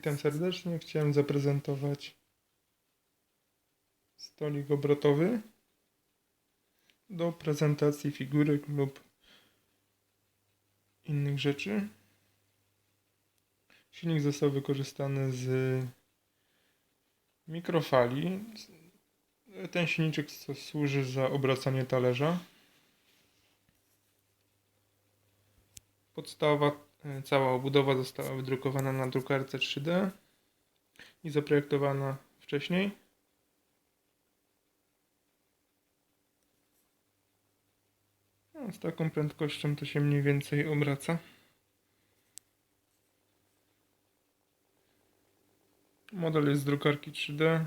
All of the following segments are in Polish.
Witam serdecznie. Chciałem zaprezentować stolik obrotowy do prezentacji figurek lub innych rzeczy. Silnik został wykorzystany z mikrofali. Ten silniczek służy za obracanie talerza. Podstawa, cała obudowa została wydrukowana na drukarce 3D i zaprojektowana wcześniej. No, z taką prędkością to się mniej więcej obraca. Model jest z drukarki 3D.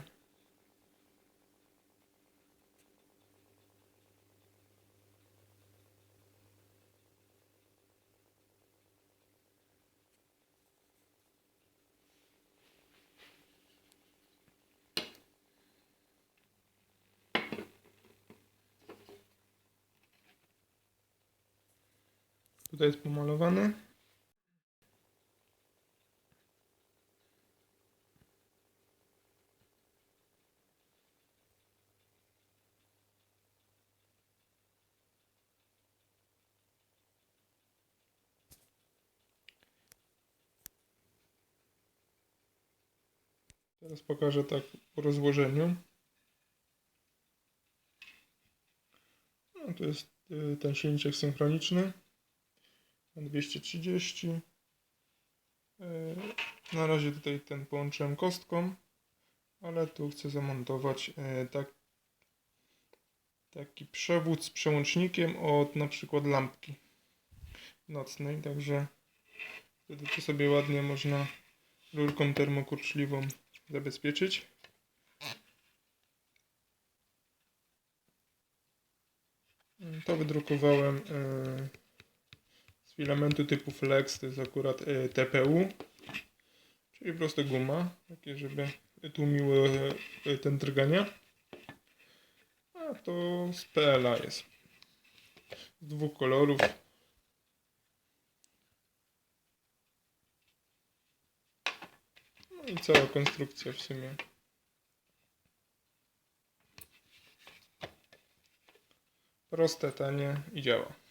Tutaj jest pomalowany. Teraz pokażę tak po rozłożeniu. No, to jest y, ten silniczek synchroniczny 230. Yy, Na razie tutaj ten połączyłem kostką, ale tu chcę zamontować yy, tak, taki przewód z przełącznikiem od na przykład lampki nocnej, także wtedy to sobie ładnie można rurką termokurczliwą zabezpieczyć. To wydrukowałem yy, filamentu typu flex, to jest akurat y, TPU, czyli po prostu guma, takie żeby tłumiły y, ten drgania. A to z PLA jest. Z dwóch kolorów. No i cała konstrukcja w sumie. Proste, tanie i działa.